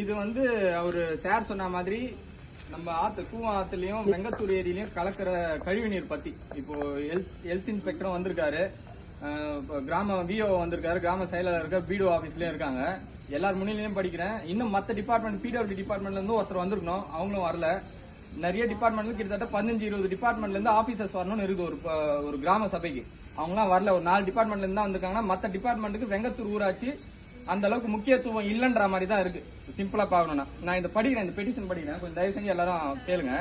இது வந்து அவர் சார் சொன்ன மாதிரி நம்ம ஆத்து கூவம் ஆத்துலயும் வெங்கத்தூர் ஏரியிலயும் கலக்கிற கழிவுநீர் பத்தி. இப்போ ஹெல்த் ஹெல்த் இன்ஸ்பெக்டரும் வந்திருக்காரு. இப்போ கிராம விஓ வந்திருக்காரு. கிராம செயலாளர் இருக்க பிடிஓ ஆபீஸ்லயும் இருக்காங்க. எல்லார் முன்னிலையும் படிக்கிறேன். இன்னும் மற்ற டிபார்ட்மெண்ட் பிடபிள்யூ டிபார்ட்மெண்ட்ல இருந்து ஒருத்தர் வந்திருக்கணும். அவங்களும் வரல. நிறைய டிபார்ட்மெண்ட்ல கிட்டத்தட்ட பதினஞ்சு இருபது டிபார்ட்மெண்ட்ல இருந்து ஆபீசர்ஸ் வரணும்னு இருக்கு ஒரு ஒரு கிராம சபைக்கு. அவங்களாம் வரல. ஒரு நாலு டிபார்ட்மெண்ட்ல இருந்து தான் வந்திருக்காங்கன்னா மற்ற டிபார்ட்மெண்ட்டுக்கு வெங்கத்தூர் ஊராட்சி அந்த அளவுக்கு முக்கியத்துவம் இல்லைன்ற மாதிரி தான் இருக்கு. சிம்பிளா பாக்கணும்னா. நான் இந்த படிக்கிறேன் இந்த பெட்டிஷன் படிக்கிறேன். கொஞ்சம் தயவு செஞ்சு எல்லாரும் கேளுங்க.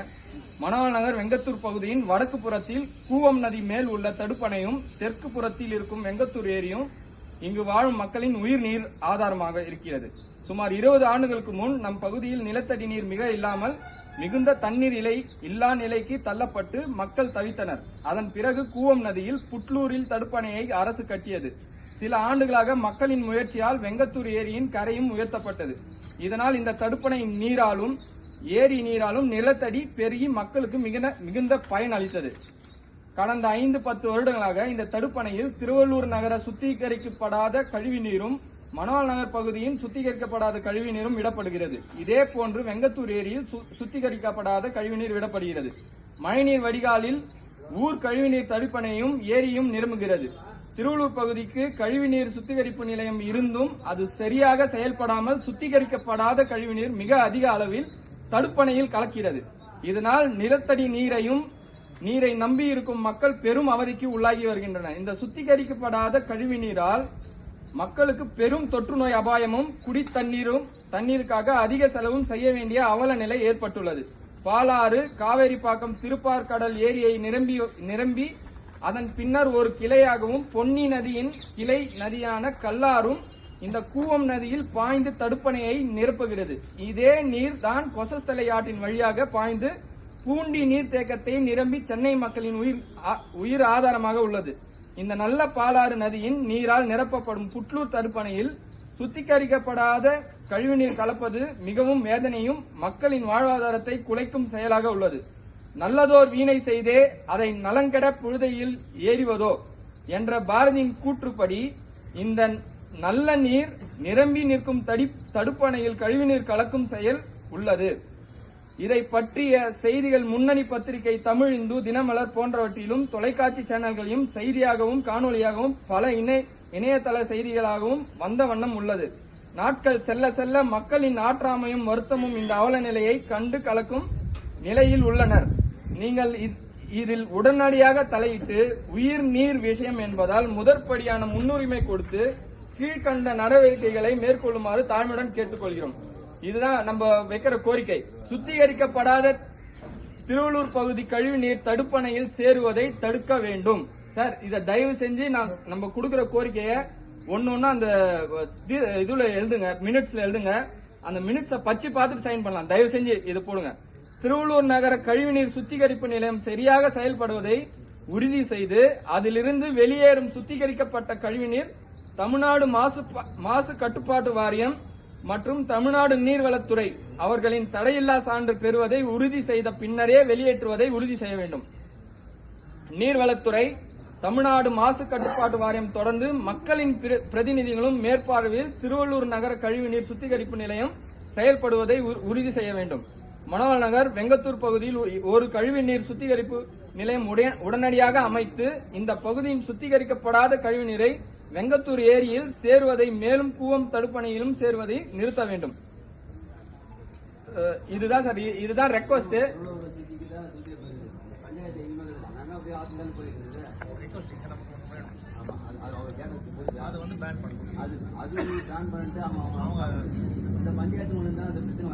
மணவாள் நகர் வெங்கத்தூர் பகுதியின் வடக்கு புறத்தில் கூவம் நதி மேல் உள்ள தடுப்பணையும் தெற்கு புறத்தில் இருக்கும் வெங்கத்தூர் ஏரியும் இங்கு வாழும் மக்களின் உயிர் நீர் ஆதாரமாக இருக்கிறது. சுமார் இருபது ஆண்டுகளுக்கு முன் நம் பகுதியில் நிலத்தடி நீர் மிக இல்லாமல் மிகுந்த தண்ணீர் இலை இல்லா நிலைக்கு தள்ளப்பட்டு மக்கள் தவித்தனர். அதன் பிறகு கூவம் நதியில் புட்லூரில் தடுப்பணையை அரசு கட்டியது. சில ஆண்டுகளாக மக்களின் முயற்சியால் வெங்கத்தூர் ஏரியின் கரையும் உயர்த்தப்பட்டது. இதனால் இந்த தடுப்பணை நீராலும் ஏரி நீராலும் நிலத்தடி பெருகி மக்களுக்கு மிகுந்த மிகுந்த பயன் அளித்தது. கடந்த ஐந்து பத்து வருடங்களாக இந்த தடுப்பணையில் திருவள்ளூர் நகர சுத்திகரிக்கப்படாத கழிவு நீரும் மணவாள் நகர் பகுதியின் சுத்திகரிக்கப்படாத கழிவு நீரும் விடப்படுகிறது. இதே போன்று வெங்கத்தூர் ஏரியில் சு- சுத்திகரிக்கப்படாத கழிவுநீர் விடப்படுகிறது. மழைநீர் வடிகாலில் ஊர் கழிவுநீர் தடுப்பணையும் ஏரியும் நிரம்புகிறது. திருவள்ளூர் பகுதிக்கு கழிவுநீர் சுத்திகரிப்பு நிலையம் இருந்தும் அது சரியாக செயல்படாமல் சுத்திகரிக்கப்படாத கழிவுநீர் மிக அதிக அளவில் தடுப்பணையில் கலக்கிறது. இதனால் நிலத்தடி நீரையும் நீரை நம்பி இருக்கும் மக்கள் பெரும் அவதிக்கு உள்ளாகி வருகின்றனர். இந்த சுத்திகரிக்கப்படாத கழிவு நீரால் மக்களுக்கு பெரும் தொற்று நோய் அபாயமும் குடி தண்ணீரும் தண்ணீருக்காக அதிக செலவும் செய்ய வேண்டிய அவல நிலை ஏற்பட்டுள்ளது. பாலாறு காவேரிப்பாக்கம் திருப்பார்கடல் ஏரியை நிரம்பி நிரம்பி அதன் பின்னர் ஒரு கிளையாகவும் பொன்னி நதியின் கிளை நதியான கல்லாரும் இந்த கூவம் நதியில் பாய்ந்து தடுப்பணையை நிரப்புகிறது. இதே நீர் தான் கொசஸ்தலை ஆற்றின் வழியாக பாய்ந்து பூண்டி நீர்த்தேக்கத்தை நிரம்பி சென்னை மக்களின் உயிர் ஆ- உயிர் ஆதாரமாக உள்ளது. இந்த நல்ல பாலாறு நதியின் நீரால் நிரப்பப்படும் புட்லூர் தடுப்பணையில் சுத்திகரிக்கப்படாத கழிவுநீர் கலப்பது மிகவும் வேதனையும் மக்களின் வாழ்வாதாரத்தை குலைக்கும் செயலாக உள்ளது. நல்லதோர் வீணை செய்தே அதை நலங்கட புழுதையில் ஏறிவதோ என்ற பாரதியின் கூற்றுப்படி இந்த நல்ல நீர் நிரம்பி நிற்கும் தடி தடுப்பணையில் கழிவுநீர் கலக்கும் செயல் உள்ளது. இதை பற்றிய செய்திகள் முன்னணி பத்திரிகை தமிழ் இந்து தினமலர் போன்றவற்றிலும் தொலைக்காட்சி சேனல்களையும் செய்தியாகவும் காணொலியாகவும் பல இணை இணையதள செய்திகளாகவும் வந்த வண்ணம் உள்ளது. நாட்கள் செல்ல செல்ல மக்களின் ஆற்றாமையும் வருத்தமும் இந்த அவல நிலையை கண்டு கலக்கும் நிலையில் உள்ளனர். நீங்கள் இதில் உடனடியாக தலையிட்டு உயிர் நீர் விஷயம் என்பதால் முதற்படியான முன்னுரிமை கொடுத்து கீழ்கண்ட நடவடிக்கைகளை மேற்கொள்ளுமாறு தாழ்மையுடன் கேட்டுக்கொள்கிறோம். இதுதான் நம்ம வைக்கிற கோரிக்கை. சுத்திகரிக்கப்படாத திருவள்ளூர் பகுதி கழிவுநீர் தடுப்பணையில் சேருவதை தடுக்க வேண்டும். சார் இதை தயவு செஞ்சு நான் நம்ம கொடுக்கிற கோரிக்கையை ஒன்னு ஒண்ணு அந்த இதுல எழுதுங்க மினிட்ஸ்ல எழுதுங்க. அந்த மினிட்ஸை பச்சு பார்த்துட்டு சைன் பண்ணலாம். தயவு செஞ்சு இதை போடுங்க. திருவள்ளூர் நகர கழிவுநீர் சுத்திகரிப்பு நிலையம் சரியாக செயல்படுவதை உறுதி செய்து அதிலிருந்து வெளியேறும் சுத்திகரிக்கப்பட்ட கழிவுநீர் தமிழ்நாடு மாசு மாசு கட்டுப்பாட்டு வாரியம் மற்றும் தமிழ்நாடு நீர்வளத்துறை அவர்களின் தடையில்லா சான்று பெறுவதை உறுதி செய்த பின்னரே வெளியேற்றுவதை உறுதி செய்ய வேண்டும். நீர்வளத்துறை தமிழ்நாடு மாசு கட்டுப்பாட்டு வாரியம் தொடர்ந்து மக்களின் பிரதிநிதிகளும் மேற்பார்வையில் திருவள்ளூர் நகர கழிவுநீர் சுத்திகரிப்பு நிலையம் செயல்படுவதை உறுதி செய்ய வேண்டும். மணவாள் நகர் வெங்கத்தூர் பகுதியில் ஒரு கழிவுநீர் சுத்திகரிப்பு நிலையம் உடனடியாக அமைத்து இந்த பகுதியின் சுத்திகரிக்கப்படாத கழிவுநீரை வெங்கத்தூர் ஏரியில் சேருவதை மேலும் கூவம் தடுப்பணையிலும் சேருவதை நிறுத்த வேண்டும். இதுதான் சார் இதுதான் ரெக்வஸ்ட் அது அது பேன் பண்ணிட்டு அவங்க அவங்க இந்த பஞ்சாயத்து ஒன்று தான் அந்த பிரச்சனை